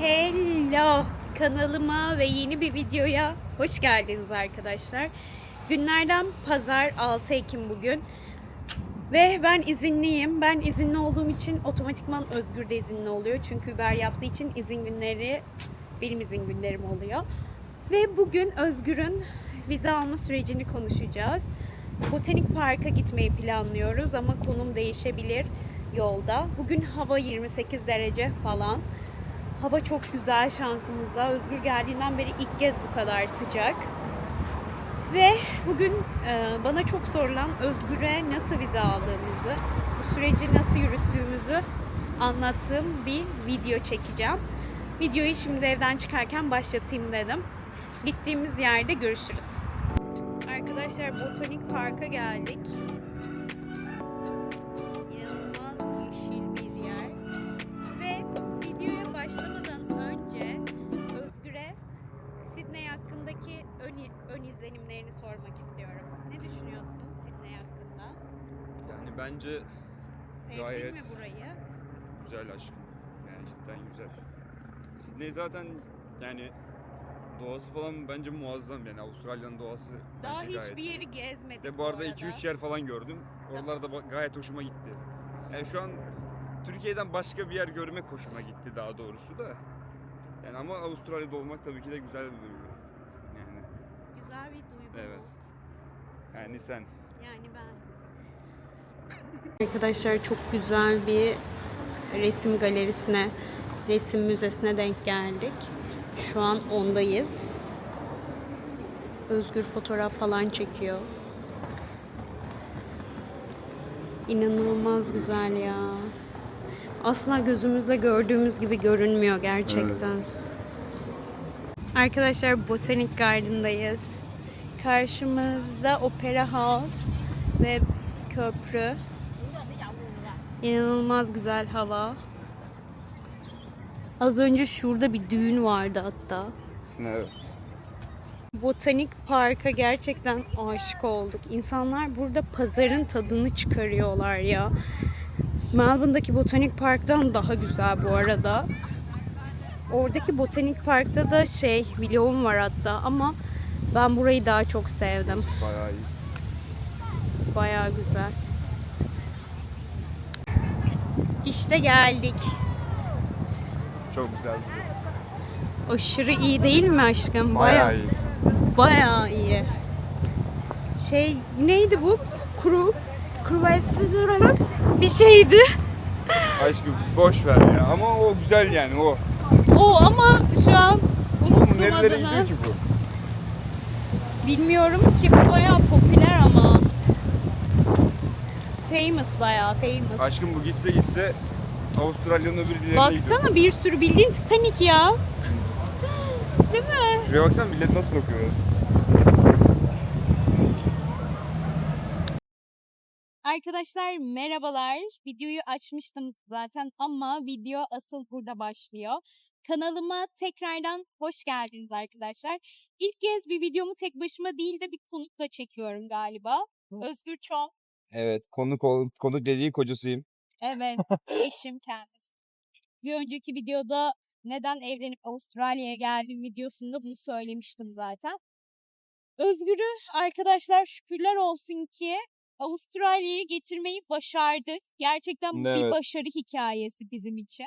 Hello kanalıma ve yeni bir videoya hoş geldiniz arkadaşlar. Günlerden pazar 6 Ekim bugün. Ve ben izinliyim. Ben izinli olduğum için otomatikman Özgür de izinli oluyor. Çünkü Uber yaptığı için izin günleri benim izin günlerim oluyor. Ve bugün Özgür'ün vize alma sürecini konuşacağız. Botanik Park'a gitmeyi planlıyoruz ama konum değişebilir yolda. Bugün hava 28 derece falan. Hava çok güzel şansımıza. Özgür geldiğinden beri ilk kez bu kadar sıcak. Ve bugün e, bana çok sorulan Özgür'e nasıl vize aldığımızı, bu süreci nasıl yürüttüğümüzü anlattığım bir video çekeceğim. Videoyu şimdi evden çıkarken başlatayım dedim. Gittiğimiz yerde görüşürüz. Arkadaşlar Botanik Park'a geldik. Bence Sevdin Gayet. mi burayı? güzel aşkım. Yani cidden güzel. Sydney zaten yani doğası falan bence muazzam yani Avustralya'nın doğası Daha bence hiçbir yeri gezmedik De bu arada 2-3 arada. yer falan gördüm. Oralarda ba- gayet hoşuma gitti. Yani şu an Türkiye'den başka bir yer görmek hoşuma gitti daha doğrusu da. Yani ama Avustralya'da olmak tabii ki de güzel bir duygu. Yani Güzel bir duygu. evet. Yani sen. Yani ben. Arkadaşlar çok güzel bir resim galerisine, resim müzesine denk geldik. Şu an ondayız. Özgür fotoğraf falan çekiyor. İnanılmaz güzel ya. Asla gözümüzde gördüğümüz gibi görünmüyor gerçekten. Arkadaşlar Botanik Garden'dayız. Karşımızda Opera House ve köprü. İnanılmaz güzel hava. Az önce şurada bir düğün vardı hatta. Evet. Botanik Park'a gerçekten aşık olduk. İnsanlar burada pazarın tadını çıkarıyorlar ya. Melbourne'daki Botanik Park'tan daha güzel bu arada. Oradaki Botanik Park'ta da şey vlogum var hatta ama ben burayı daha çok sevdim. Bayağı iyi. Bayağı güzel. İşte geldik. Çok güzel. Aşırı iyi değil mi aşkım? Bayağı iyi. Bayağı iyi. Şey neydi bu? Kuru kruvassız olarak bir şeydi. Aşkım boş ver ya ama o güzel yani o. O ama şu an unuttum Nerelere adını. gidiyor ki bu? Bilmiyorum ki bu bayağı popüler. Famous bayağı famous. Aşkım bu gitse gitse Avustralya'nın öbür ilerine Baksana bir sürü bildiğin Titanic ya. Değil mi? Şuraya baksana millet nasıl bakıyor. Arkadaşlar merhabalar. Videoyu açmıştım zaten ama video asıl burada başlıyor. Kanalıma tekrardan hoş geldiniz arkadaşlar. İlk kez bir videomu tek başıma değil de bir konukla çekiyorum galiba. Özgür Çom. Evet konuk ol, konuk dediği kocasıyım. Evet, eşim kendisi. Bir önceki videoda neden evlenip Avustralya'ya geldim videosunda bunu söylemiştim zaten. Özgür'ü arkadaşlar şükürler olsun ki Avustralya'ya getirmeyi başardık. Gerçekten bu bir Evet. başarı hikayesi bizim için.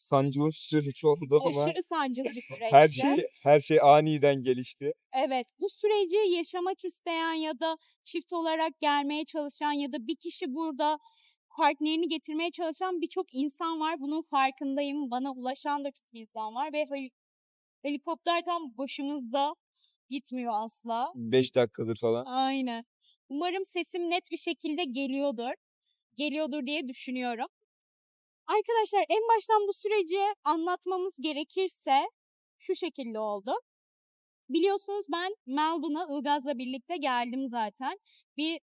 Sancılı bir süreç oldu ama Aşırı sancılı bir süreçti. her şey her şey aniden gelişti. Evet, bu süreci yaşamak isteyen ya da çift olarak gelmeye çalışan ya da bir kişi burada partnerini getirmeye çalışan birçok insan var. Bunun farkındayım. Bana ulaşan da çok insan var ve heli- helikopter tam başımızda gitmiyor asla. 5 dakikadır falan. Aynen. Umarım sesim net bir şekilde geliyordur. Geliyordur diye düşünüyorum. Arkadaşlar en baştan bu süreci anlatmamız gerekirse şu şekilde oldu. Biliyorsunuz ben Melbourne'a Ilgaz'la birlikte geldim zaten. Bir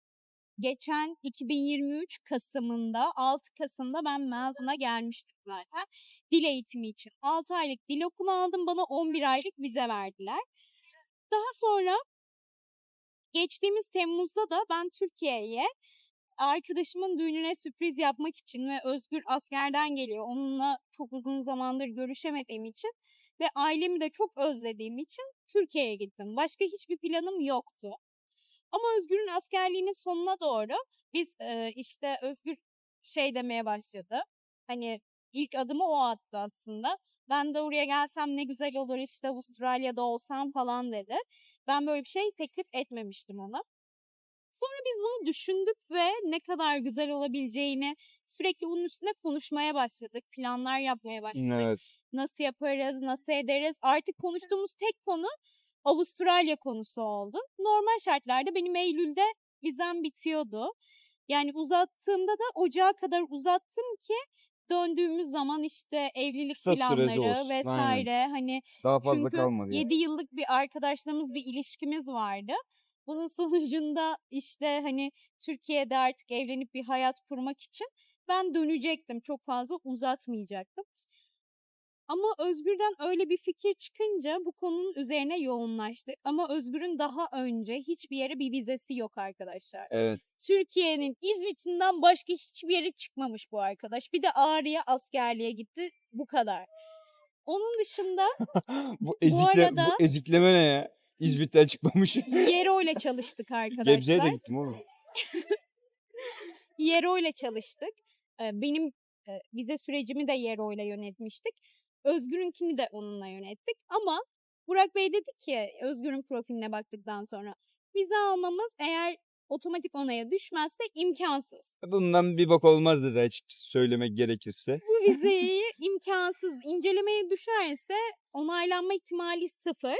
geçen 2023 Kasım'ında 6 Kasım'da ben Melbourne'a gelmiştim zaten. Dil eğitimi için. 6 aylık dil okulu aldım. Bana 11 aylık vize verdiler. Daha sonra geçtiğimiz Temmuz'da da ben Türkiye'ye arkadaşımın düğününe sürpriz yapmak için ve Özgür askerden geliyor. Onunla çok uzun zamandır görüşemediğim için ve ailemi de çok özlediğim için Türkiye'ye gittim. Başka hiçbir planım yoktu. Ama Özgür'ün askerliğinin sonuna doğru biz e, işte Özgür şey demeye başladı. Hani ilk adımı o attı aslında. Ben de oraya gelsem ne güzel olur işte Avustralya'da olsam falan dedi. Ben böyle bir şey teklif etmemiştim ona. Sonra biz bunu düşündük ve ne kadar güzel olabileceğini sürekli bunun üstüne konuşmaya başladık. Planlar yapmaya başladık. Evet. Nasıl yaparız, nasıl ederiz? Artık konuştuğumuz tek konu Avustralya konusu oldu. Normal şartlarda benim Eylül'de vizem bitiyordu. Yani uzattığımda da ocağa kadar uzattım ki döndüğümüz zaman işte evlilik Kısa planları vesaire hani Daha fazla çünkü kalmadı ya. 7 yıllık bir arkadaşlığımız, bir ilişkimiz vardı. Bunun sonucunda işte hani Türkiye'de artık evlenip bir hayat kurmak için ben dönecektim. Çok fazla uzatmayacaktım. Ama Özgür'den öyle bir fikir çıkınca bu konunun üzerine yoğunlaştık. Ama Özgür'ün daha önce hiçbir yere bir vizesi yok arkadaşlar. Evet. Türkiye'nin İzmit'inden başka hiçbir yere çıkmamış bu arkadaş. Bir de Ağrı'ya askerliğe gitti. Bu kadar. Onun dışında bu, ezikle, arada- bu ezikleme ne ya? İzmit'ten çıkmamış. Yero ile çalıştık arkadaşlar. Gebze'ye de gittim oğlum. Yero ile çalıştık. Ee, Benim e, vize sürecimi de Yero ile yönetmiştik. Özgür'ünkini de onunla yönettik. Ama Burak Bey dedi ki Özgür'ün profiline baktıktan sonra vize almamız eğer otomatik onaya düşmezse imkansız. Bundan bir bak olmaz dedi açıkçası söylemek gerekirse. Bu vizeyi imkansız incelemeye düşerse onaylanma ihtimali sıfır.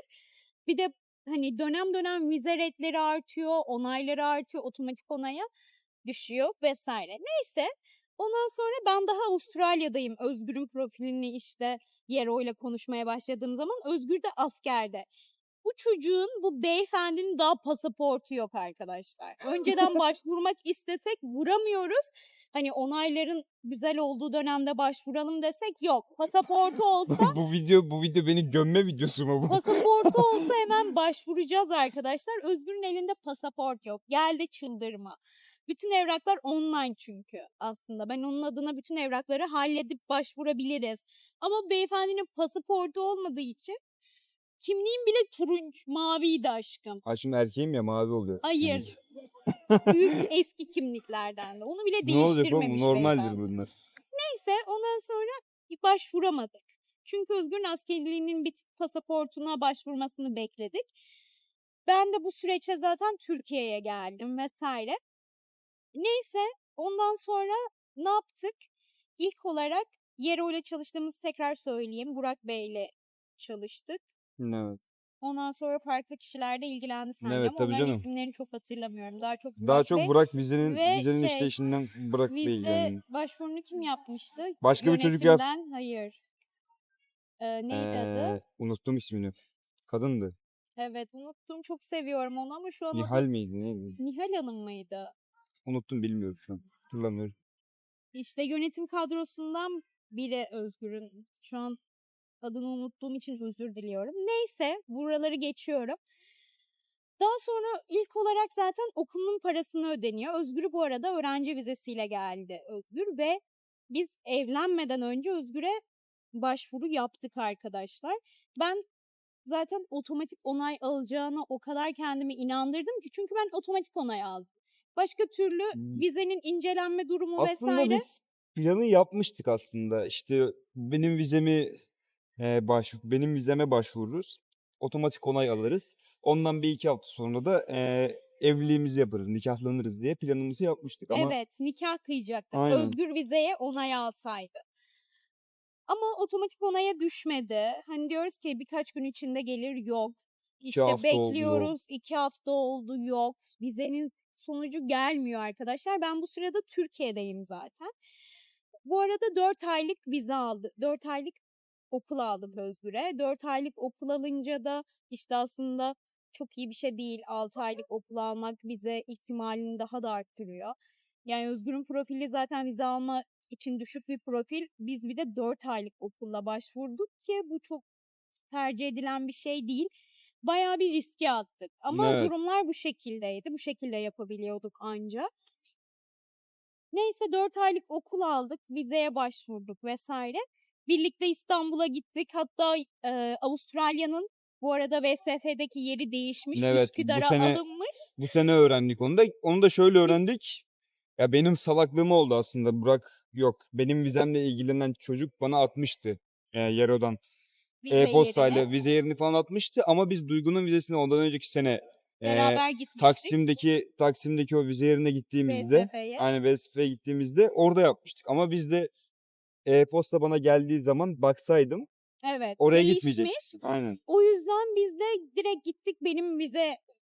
Bir de hani dönem dönem vize redleri artıyor, onayları artıyor, otomatik onaya düşüyor vesaire. Neyse ondan sonra ben daha Avustralya'dayım. Özgür'ün profilini işte Yero ile konuşmaya başladığım zaman Özgür de askerde. Bu çocuğun, bu beyefendinin daha pasaportu yok arkadaşlar. Önceden başvurmak istesek vuramıyoruz. Hani onayların güzel olduğu dönemde başvuralım desek yok. Pasaportu olsa bu video bu video beni gömme videosu mu bu? Pasaportu olsa hemen başvuracağız arkadaşlar. Özgür'ün elinde pasaport yok. Gel de çıldırma. Bütün evraklar online çünkü aslında. Ben onun adına bütün evrakları halledip başvurabiliriz. Ama beyefendinin pasaportu olmadığı için kimliğim bile turunç, maviydi aşkım. Ha şimdi erkeğim ya mavi oluyor. Hayır. Büyük eski kimliklerden de. Onu bile Ne olacak değiştirmemiş oğlum normaldir beyefendi. bunlar. Neyse ondan sonra başvuramadık. Çünkü Özgür'ün askerliğinin bitip pasaportuna başvurmasını bekledik. Ben de bu süreçte zaten Türkiye'ye geldim vesaire. Neyse ondan sonra ne yaptık? İlk olarak Yero ile çalıştığımızı tekrar söyleyeyim. Burak Bey ile çalıştık. Evet. Ondan sonra farklı kişiler de ilgilendi seninle Evet, ama tabii onların canım. isimlerini çok hatırlamıyorum. Daha çok Daha Burak çok Bey. Burak vizenin ve vizenin şey, işleyişinden Burak Bey Vize ilgilendi. başvurunu kim yapmıştı? Başka bir çocuk yap- Yönetimden, Hayır. Ee, neydi adı? Ee, unuttum ismini. Kadındı. Evet unuttum. Çok seviyorum onu ama şu an adı- Nihal miydi neydi? Nihal Hanım mıydı? Unuttum bilmiyorum şu an. Hatırlamıyorum. İşte yönetim kadrosundan biri Özgür'ün. Şu an adını unuttuğum için özür diliyorum. Neyse buraları geçiyorum. Daha sonra ilk olarak zaten okulun parasını ödeniyor. Özgür bu arada öğrenci vizesiyle geldi Özgür ve biz evlenmeden önce Özgür'e başvuru yaptık arkadaşlar. Ben zaten otomatik onay alacağına o kadar kendimi inandırdım ki çünkü ben otomatik onay aldım. Başka türlü vizenin incelenme durumu Aslında vesaire biz planı yapmıştık aslında. İşte benim vizemi e, baş benim vizeme başvururuz. Otomatik onay alırız. Ondan bir iki hafta sonra da e, evliliğimizi yaparız, nikahlanırız diye planımızı yapmıştık. Ama Evet, nikah kıyacaktık. Aynen. Özgür vizeye onay alsaydı. Ama otomatik onaya düşmedi. Hani diyoruz ki birkaç gün içinde gelir yok. İşte hafta oldu, yok. bekliyoruz. iki hafta oldu yok. Vizenin sonucu gelmiyor arkadaşlar. Ben bu sırada Türkiye'deyim zaten. Bu arada 4 aylık vize aldı. 4 aylık okul aldık Özgür'e. 4 aylık okul alınca da işte aslında çok iyi bir şey değil. 6 aylık okul almak vize ihtimalini daha da arttırıyor. Yani Özgür'ün profili zaten vize alma için düşük bir profil. Biz bir de 4 aylık okulla başvurduk ki bu çok tercih edilen bir şey değil. Bayağı bir riske attık. Ama Evet. durumlar bu şekildeydi. Bu şekilde yapabiliyorduk anca. Neyse 4 aylık okul aldık, vizeye başvurduk vesaire. Birlikte İstanbul'a gittik. Hatta e, Avustralya'nın bu arada VSF'deki yeri değişmiş. Evet, bu Üsküdar'a sene- alınmış. Bu sene öğrendik onu da. Onu da şöyle öğrendik. Ya benim salaklığım oldu aslında. Burak yok. Benim vizemle ilgilenen çocuk bana atmıştı. E, Yero'dan. E-postayla yerine. vize yerini falan atmıştı ama biz Duygu'nun vizesini ondan önceki sene e, Beraber gitmiştik. Taksim'deki Taksim'deki o vize yerine gittiğimizde aynı VSF'ye gittiğimizde orada yapmıştık. Ama biz de e-posta bana geldiği zaman baksaydım Evet. oraya değişmiş. gitmeyecektik. Aynen. O yüzden biz de direkt gittik benim vize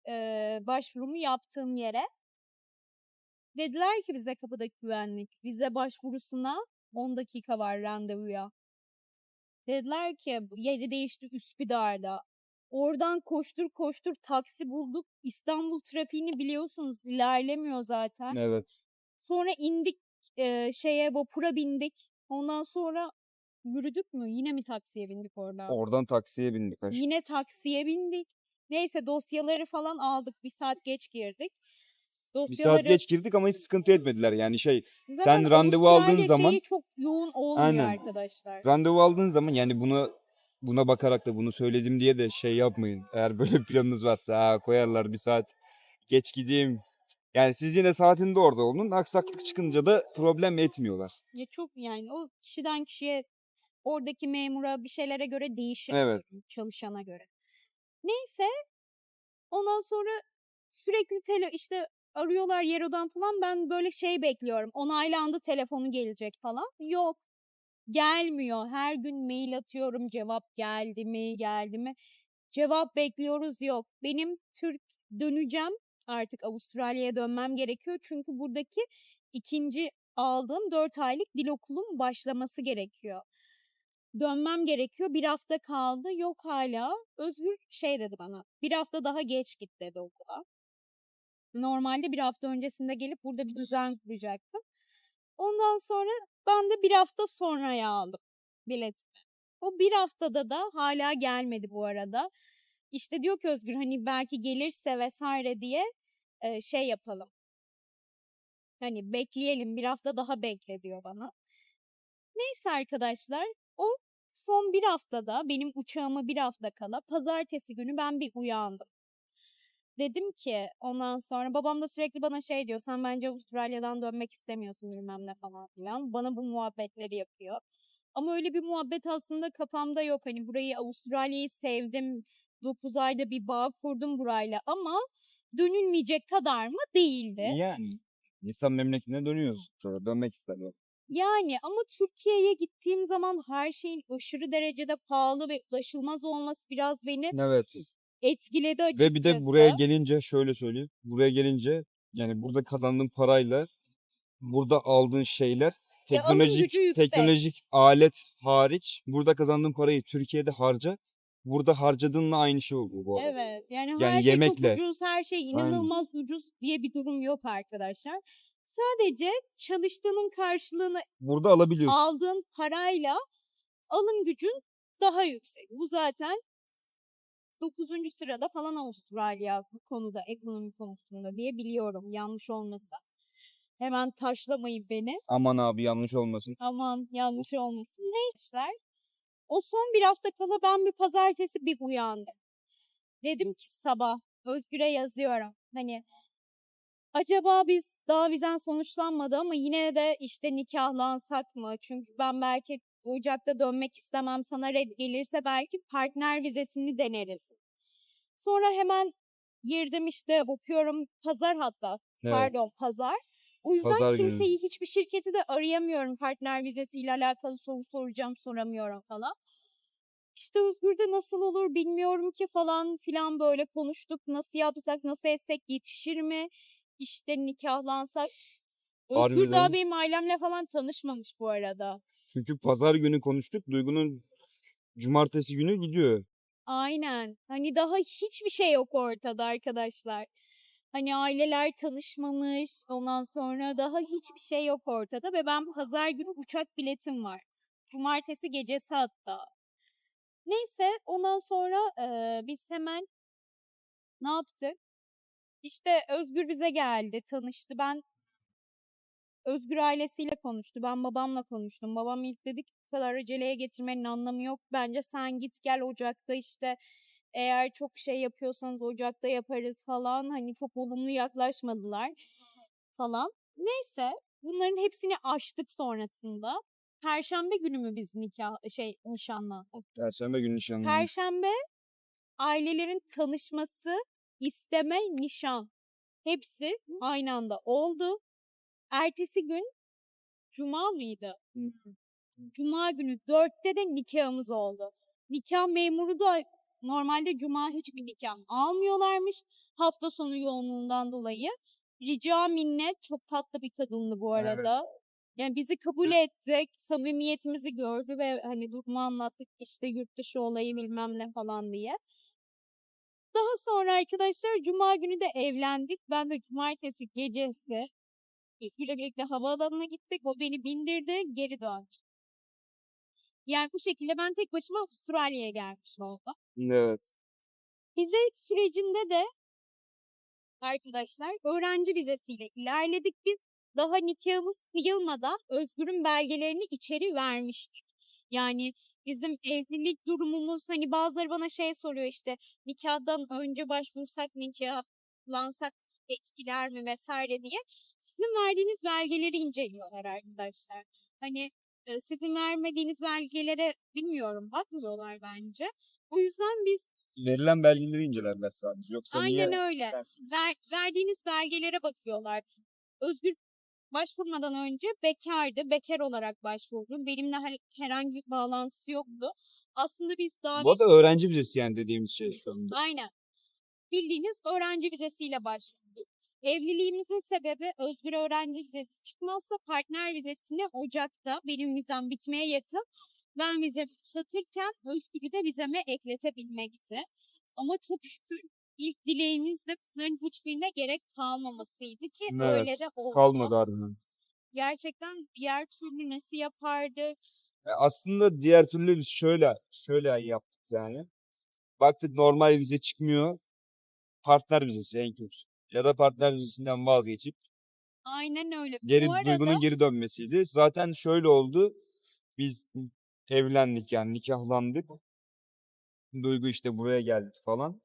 e, başvurumu yaptığım yere. Dediler ki bize kapıdaki güvenlik vize başvurusuna 10 dakika var randevuya. Dediler ki yeri değişti Üsküdar'da. Oradan koştur koştur taksi bulduk. İstanbul trafiğini biliyorsunuz ilerlemiyor zaten. Evet. Sonra indik e, şeye vapura bindik. Ondan sonra yürüdük mü? Yine mi taksiye bindik orada? Oradan taksiye bindik. aşkım. Yine taksiye bindik. Neyse dosyaları falan aldık. Bir saat geç girdik. Bir Dosyaları... saat geç girdik ama hiç sıkıntı etmediler. Yani şey Zaten sen randevu aldığın Avustralya zaman- şeyi çok yoğun olmuyor Aynen. arkadaşlar. randevu aldığın zaman yani bunu buna bakarak da bunu söyledim diye de şey yapmayın. Eğer böyle planınız varsa ha, koyarlar bir saat geç gideyim. Yani siz yine saatinde orada olun. Aksaklık çıkınca da problem etmiyorlar. Ya çok yani o kişiden kişiye oradaki memura bir şeylere göre değişir Evet. çalışana göre. Neyse ondan sonra sürekli tele işte arıyorlar Yero'dan falan ben böyle şey bekliyorum. Onaylandı telefonu gelecek falan. Yok. Gelmiyor. Her gün mail atıyorum. Cevap geldi mi, geldi mi? Cevap bekliyoruz yok. Benim Türk döneceğim. Artık Avustralya'ya dönmem gerekiyor. Çünkü buradaki ikinci aldığım 4 aylık dil okulum başlaması gerekiyor. Dönmem gerekiyor. Bir hafta kaldı. Yok hala. Özgür şey dedi bana. Bir hafta daha geç git dedi okula. Normalde bir hafta öncesinde gelip burada bir düzen kuracaktım. Ondan sonra ben de bir hafta sonraya aldım biletimi. O bir haftada da hala gelmedi bu arada. İşte diyor ki Özgür hani belki gelirse vesaire diye e, şey yapalım. Hani bekleyelim bir hafta daha bekle diyor bana. Neyse arkadaşlar o son bir haftada benim uçağıma bir hafta kala pazartesi günü ben bir uyandım. Dedim ki ondan sonra babam da sürekli bana şey diyor sen bence Avustralya'dan dönmek istemiyorsun bilmem ne falan filan. Bana bu muhabbetleri yapıyor. Ama öyle bir muhabbet aslında kafamda yok. Hani burayı Avustralya'yı sevdim. 9 ayda bir bağ kurdum burayla ama dönülmeyecek kadar mı değildi. Yani insan memleketine dönüyoruz. Sonra dönmek istemiyor. Yani ama Türkiye'ye gittiğim zaman her şeyin aşırı derecede pahalı ve ulaşılmaz olması biraz beni Evet. etkiledi açıkçası. Ve bir de buraya gelince şöyle söyleyeyim. Buraya gelince yani burada kazandığın parayla burada aldığın şeyler alım teknolojik gücü yüksek. teknolojik alet hariç burada kazandığın parayı Türkiye'de harca. Burada harcadığınla aynı şey oluyor bu arada. Evet yani, Yani her şey yemekle. çok ucuz, her şey inanılmaz ucuz diye bir durum yok arkadaşlar. Sadece çalıştığının karşılığını Burada alabiliyorsun. aldığın parayla alım gücün daha yüksek. Bu zaten 9. sırada falan Avustralya bu konuda, ekonomi konusunda diye biliyorum. Yanlış olmasa. Hemen taşlamayın beni. Aman abi yanlış olmasın. Aman yanlış olmasın. Neyse. O son bir hafta kala ben bir pazartesi bir uyandım. Dedim ki sabah Özgür'e yazıyorum. Hani acaba biz daha vizen sonuçlanmadı ama yine de işte nikahlansak mı? Çünkü ben belki Ocak'ta dönmek istemem. Sana red gelirse belki partner vizesini deneriz. Sonra hemen girdim işte okuyorum pazar hatta. Evet. Pardon pazar. O yüzden Pazar günü. kimseyi hiçbir şirketi de arayamıyorum. Partner vizesiyle alakalı soru soracağım soramıyorum falan. İşte Özgür'de nasıl olur bilmiyorum ki falan filan böyle konuştuk. Nasıl yapsak, nasıl etsek yetişir mi? İşte nikahlansak. Özgür daha Harbiden. benim ailemle falan tanışmamış bu arada. Çünkü pazar günü konuştuk. Duygu'nun cumartesi günü gidiyor. Aynen. Hani daha hiçbir şey yok ortada arkadaşlar. Hani aileler tanışmamış. Ondan sonra daha hiçbir şey yok ortada. Ve ben pazar günü uçak biletim var. Cumartesi gecesi hatta. Neyse ondan sonra eee, biz hemen ne yaptık? İşte Özgür bize geldi, tanıştı. Ben Özgür ailesiyle konuştu. Ben babamla konuştum. Babam ilk dedi ki bu kadar aceleye getirmenin anlamı yok. Bence sen git gel Ocak'ta işte eğer çok şey yapıyorsanız Ocak'ta yaparız falan. Hani çok olumlu yaklaşmadılar falan. Neyse bunların hepsini aştık sonrasında. Perşembe günü mü biz nikah şey nişanlandık? Perşembe günü nişanlandık. Perşembe ailelerin tanışması, isteme, nişan hepsi aynı anda oldu. Ertesi gün Cuma mıydı? Cuma günü dörtte de nikahımız oldu. Nikah memuru da normalde Cuma hiçbir nikah almıyorlarmış. Hafta sonu yoğunluğundan dolayı. Rica minnet çok tatlı bir kadındı bu Evet. arada. Yani bizi kabul etti, samimiyetimizi gördü ve hani durumu anlattık işte yurt dışı olayı bilmem ne falan diye. Daha sonra arkadaşlar Cuma günü de evlendik. Ben de cumartesi gecesi Özgür'le birlikte havaalanına gittik. O beni bindirdi, geri döndü. Yani bu şekilde ben tek başıma Avustralya'ya gelmiş oldum. Evet. Vize sürecinde de arkadaşlar öğrenci vizesiyle ilerledik biz. Daha nikahımız kıyılmadan Özgür'ün belgelerini içeri vermiştik. Yani bizim evlilik durumumuz hani bazıları bana şey soruyor işte nikahdan önce başvursak nikahlansak etkiler mi vesaire diye. Sizin verdiğiniz belgeleri inceliyorlar arkadaşlar. Hani e, sizin vermediğiniz belgelere bilmiyorum bakmıyorlar bence. O yüzden biz Verilen belgeleri incelerler sadece. Yoksa Aynen niye öyle. istersiniz? ver, verdiğiniz belgelere bakıyorlar. Özgür başvurmadan önce bekardı. Bekar olarak başvurdu. Benimle her- herhangi bir bağlantısı yoktu. Aslında biz daha Bu da öğrenci vizesi yani dediğimiz şey şu anda. Aynen. Bildiğiniz öğrenci vizesiyle başvurduk. Evliliğimizin sebebi Özgür öğrenci vizesi çıkmazsa partner vizesine Ocak'ta benim vizem bitmeye yakın. Ben vizemi uzatırken Özgür'ü de vizeme ekletebilmekti. Ama çok şükür ilk dileğimiz de bunların hiçbirine gerek kalmamasıydı ki Evet, öyle de oldu. Kalmadı harbiden. Gerçekten diğer türlü nasıl yapardık? E, Aslında diğer türlü biz şöyle şöyle yaptık yani. Baktık normal vize çıkmıyor. Partner vizesi en kötü. Ya da partner vizesinden vazgeçip Aynen öyle. geri Bu arada duygunun geri dönmesiydi. Zaten şöyle oldu. Biz evlendik yani nikahlandık. Duygu işte buraya geldi falan.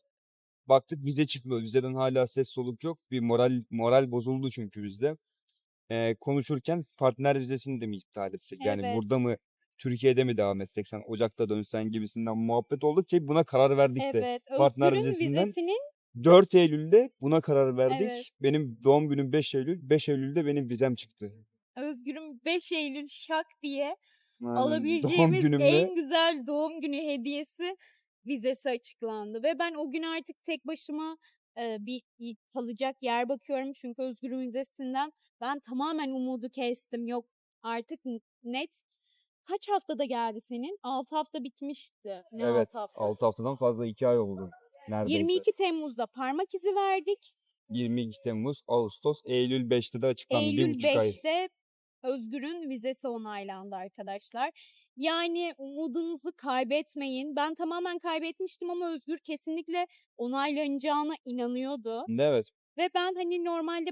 Baktık vize çıkmıyor. Vizeden hala ses soluk yok. Bir moral moral bozuldu çünkü bizde. Ee, konuşurken partner vizesini de mi iptal etsek? Yani Evet. burada mı Türkiye'de mi devam etsek sen Ocak'ta dönsen gibisinden muhabbet oldu ki buna karar verdik de. evet, partner Özgür'ün vizesinden vizesinin 4 Eylül'de buna karar verdik. Evet. Benim doğum günüm 5 Eylül. 5 Eylül'de benim vizem çıktı. Özgür'ün 5 Eylül şak diye Aynen. Alabileceğimiz günümde en güzel doğum günü hediyesi vizesi açıklandı. Ve ben o gün artık tek başıma e, bir, bir kalacak yer bakıyorum. Çünkü Özgür'ün vizesinden ben tamamen umudu kestim. Yok artık net. Kaç haftada geldi senin? 6 hafta bitmişti. Ne evet 6 hafta? 6 haftadan fazla 2 ay oldu. Neredeyse. 22 Temmuz'da parmak izi verdik. 22 Temmuz, Ağustos, Eylül 5'te de açıklandı. Eylül buçuk ay. 5'te Özgür'ün vizesi onaylandı arkadaşlar. Yani umudunuzu kaybetmeyin. Ben tamamen kaybetmiştim ama Özgür kesinlikle onaylanacağına inanıyordu. Evet. Ve ben hani normalde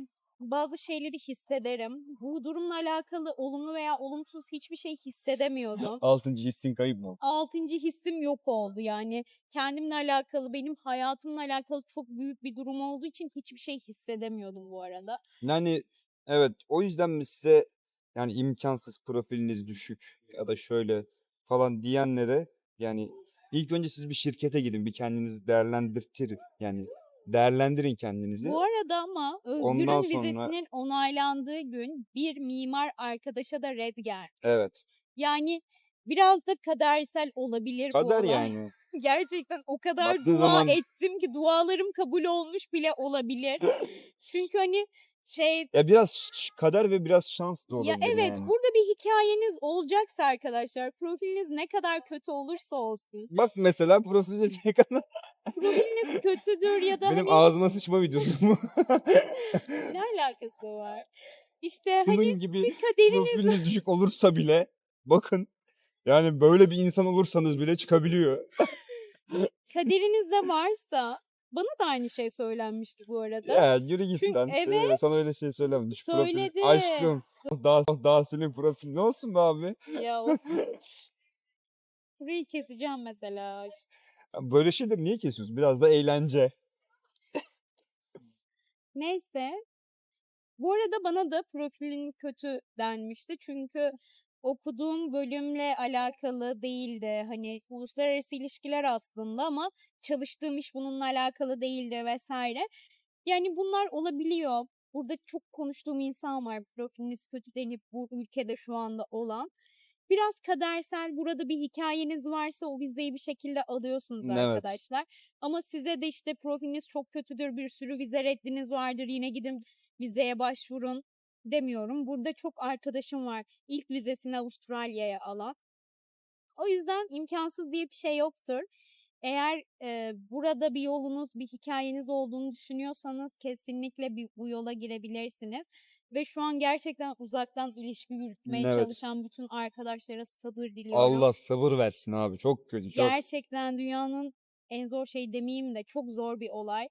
bazı şeyleri hissederim. Bu durumla alakalı olumlu veya olumsuz hiçbir şey hissedemiyordum. 6. hissin kayıp mı? Altıncı hissim yok oldu. Yani kendimle alakalı, benim hayatımla alakalı çok büyük bir durum olduğu için hiçbir şey hissedemiyordum bu arada. Yani evet o yüzden mi size yani imkansız profiliniz düşük ya da şöyle falan diyenlere yani ilk önce siz bir şirkete gidin bir kendinizi değerlendirtirin yani değerlendirin kendinizi. Bu arada ama Ondan Özgür'ün sonra- vizesinin onaylandığı gün bir mimar arkadaşa da red geldi. Evet. Yani biraz da kadersel olabilir bu Kader olay. yani. Gerçekten o kadar Baktığı dua zaman- ettim ki dualarım kabul olmuş bile olabilir. Çünkü hani şey Ya biraz ş- kader ve biraz şans da ya olabilir evet yani. burada bir hikayeniz olacaksa arkadaşlar profiliniz ne kadar kötü olursa olsun Bak mesela profiliniz ne kadar profiliniz kötüdür ya da benim hani ağzıma sıçma videosu mu? ne alakası var? İşte hani Bunun gibi bir kaderiniz profiliniz düşük olursa bile bakın yani böyle bir insan olursanız bile çıkabiliyor. kaderinizde varsa bana da aynı şey söylenmişti bu arada. Ya yürü git Çünkü- lan. evet. Ee, sana öyle şey söylemedim. Şu profil- Söyledi. Aşkım Daha, daha senin profil ne olsun be abi? Ya of. Burayı keseceğim mesela. Böyle şeyleri niye kesiyorsun? Biraz da eğlence. Neyse. Bu arada bana da profilin kötü denmişti. Çünkü okuduğum bölümle alakalı değildi. Hani uluslararası ilişkiler aslında ama çalıştığım iş bununla alakalı değildi vesaire. Yani bunlar olabiliyor. Burada çok konuştuğum insan var profiliniz kötü denip bu ülkede şu anda olan. Biraz kadersel burada bir hikayeniz varsa o vizeyi bir şekilde alıyorsunuz Evet. arkadaşlar. Ama size de işte profiliniz çok kötüdür bir sürü vize reddiniz vardır yine gidin vizeye başvurun demiyorum. Burada çok arkadaşım var ilk vizesini Avustralya'ya alan. O yüzden imkansız diye bir şey yoktur. Eğer e, burada bir yolunuz, bir hikayeniz olduğunu düşünüyorsanız kesinlikle bir, bu yola girebilirsiniz. Ve şu an gerçekten uzaktan ilişki yürütmeye Evet. çalışan bütün arkadaşlara sabır diliyorum. Allah sabır versin abi. Çok kötü. Çok. Gerçekten dünyanın en zor şey demeyeyim de çok zor bir olay.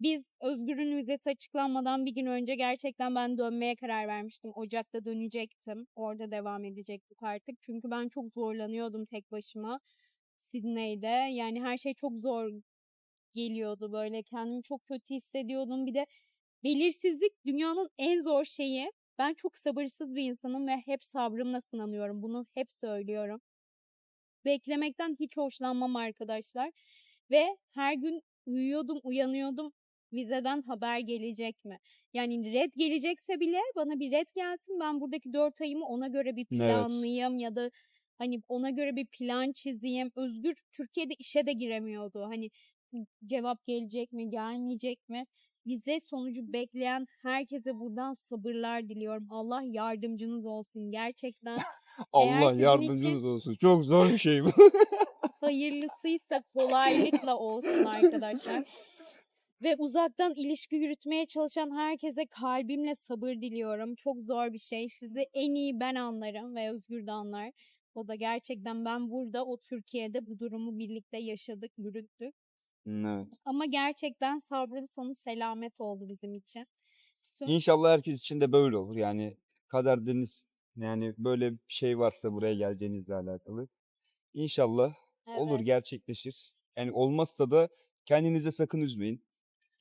Biz Özgür'ün vizesi açıklanmadan bir gün önce gerçekten ben dönmeye karar vermiştim. Ocak'ta dönecektim. Orada devam edecektik artık. Çünkü ben çok zorlanıyordum tek başıma Sydney'de. Yani her şey çok zor geliyordu böyle. Kendimi çok kötü hissediyordum. Bir de belirsizlik dünyanın en zor şeyi. Ben çok sabırsız bir insanım ve hep sabrımla sınanıyorum. Bunu hep söylüyorum. Beklemekten hiç hoşlanmam arkadaşlar. Ve her gün uyuyordum, uyanıyordum. Vizeden haber gelecek mi? Yani red gelecekse bile bana bir red gelsin. Ben buradaki dört ayımı ona göre bir Evet. planlayayım ya da hani ona göre bir plan çizeyim. Özgür Türkiye'de işe de giremiyordu. Hani cevap gelecek mi, gelmeyecek mi? Vize sonucu bekleyen herkese buradan sabırlar diliyorum. Allah yardımcınız olsun gerçekten. Allah yardımcınız için- olsun. Çok zor bir şey bu. hayırlısıysa kolaylıkla olsun arkadaşlar. Ve uzaktan ilişki yürütmeye çalışan herkese kalbimle sabır diliyorum. Çok zor bir şey. Sizi en iyi ben anlarım ve Özgür de anlar. O da gerçekten ben burada o Türkiye'de bu durumu birlikte yaşadık, yürüttük. Evet. Ama gerçekten sabrın sonu selamet oldu bizim için. Tüm- İnşallah herkes için de böyle olur. Yani kaderdeniz yani böyle bir şey varsa buraya geleceğinizle alakalı. İnşallah olur Evet, gerçekleşir. Yani olmazsa da kendinize sakın üzmeyin.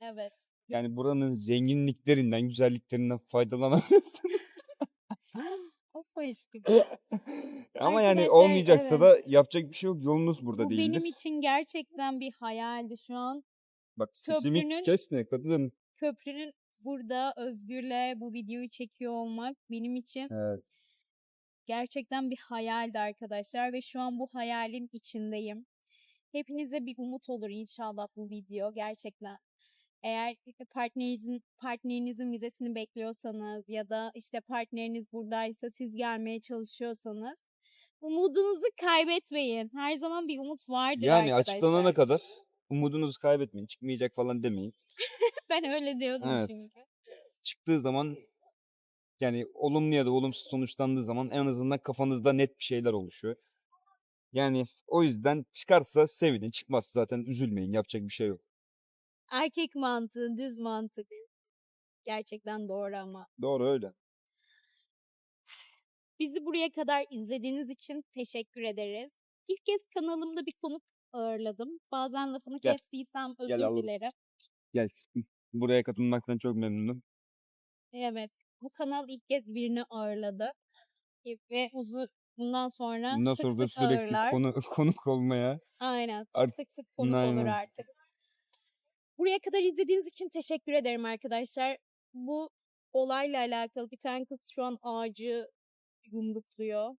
evet. Yani buranın zenginliklerinden, güzelliklerinden faydalanamıyorsunuz. Hoppa aşkım. Ama yani Arkadaşlar, olmayacaksa evet. da yapacak bir şey yok. Yolunuz burada Bu değildir. benim için gerçekten bir hayaldi şu an. Bak sesimi köprünün- kesme kadın. köprünün burada Özgür'le bu videoyu çekiyor olmak benim için Evet. gerçekten bir hayaldi arkadaşlar ve şu an bu hayalin içindeyim. Hepinize bir umut olur inşallah bu video gerçekten. Eğer işte partnerinizin partnerinizin vizesini bekliyorsanız ya da işte partneriniz buradaysa siz gelmeye çalışıyorsanız umudunuzu kaybetmeyin. Her zaman bir umut vardır Yani arkadaşlar. açıklanana kadar umudunuzu kaybetmeyin. Çıkmayacak falan demeyin. Ben öyle diyordum Evet. çünkü. çıktığı zaman yani olumlu ya da olumsuz sonuçlandığı zaman en azından kafanızda net bir şeyler oluşuyor. Yani o yüzden çıkarsa sevinin, çıkmazsa zaten üzülmeyin. Yapacak bir şey yok. Erkek mantığı, düz mantık. Gerçekten doğru ama. Doğru öyle. Bizi buraya kadar izlediğiniz için teşekkür ederiz. İlk kez kanalımda bir konuk ağırladım. Bazen lafını Gel. kestiysem özür Gel alalım. dilerim. Gel. Buraya katılmaktan çok memnunum. Evet. Bu kanal ilk kez birini ağırladı. E, Ve uzun bundan sonra Bundan sık sonra da sık sürekli ağırlar. konu, konuk olmaya. Aynen. Art- Sık sık konuk olur Aynen. artık. Buraya kadar izlediğiniz için teşekkür ederim arkadaşlar. Bu olayla alakalı bir tane kız şu an ağacı yumrukluyor.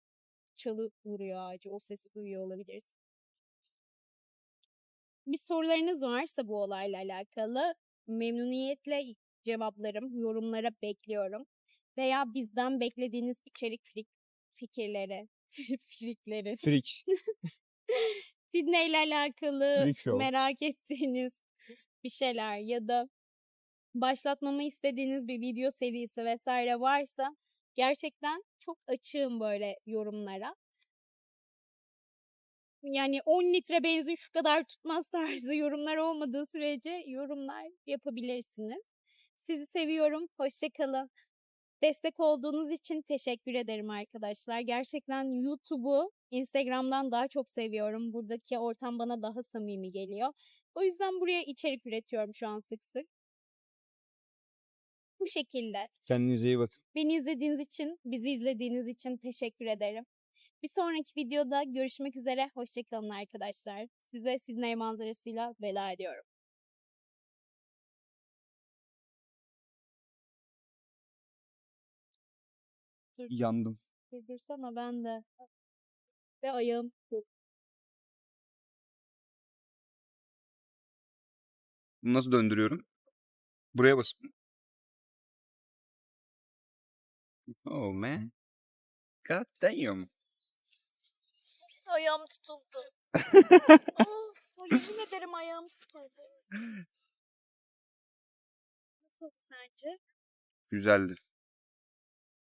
Çalı vuruyor ağacı. O sesi duyuyor olabilir. Bir sorularınız varsa bu olayla alakalı memnuniyetle cevaplarım, yorumlara bekliyorum. Veya bizden beklediğiniz içerik fik- fikirleri, fikirleri, Frik. Sydney ile alakalı merak ettiğiniz bir şeyler ya da başlatmamı istediğiniz bir video serisi vesaire varsa gerçekten çok açığım böyle yorumlara. Yani 10 litre benzin şu kadar tutmaz tarzı yorumlar olmadığı sürece yorumlar yapabilirsiniz. Sizi seviyorum. Hoşça kalın. Destek olduğunuz için teşekkür ederim arkadaşlar. Gerçekten YouTube'u Instagram'dan daha çok seviyorum. Buradaki ortam bana daha samimi geliyor. O yüzden buraya içerik üretiyorum şu an sık sık. Bu şekilde. Kendinize iyi bakın. Beni izlediğiniz için, bizi izlediğiniz için teşekkür ederim. Bir sonraki videoda görüşmek üzere. Hoşçakalın arkadaşlar. Size Sydney manzarasıyla veda ediyorum. Yandım. Durdursana ben de. Ve ayağım Bunu nasıl döndürüyorum? Buraya bas. Oh man. God damn. Ayağım tutuldu. of, yemin ederim ayağım tutuldu. Nasıl sence? Güzeldi.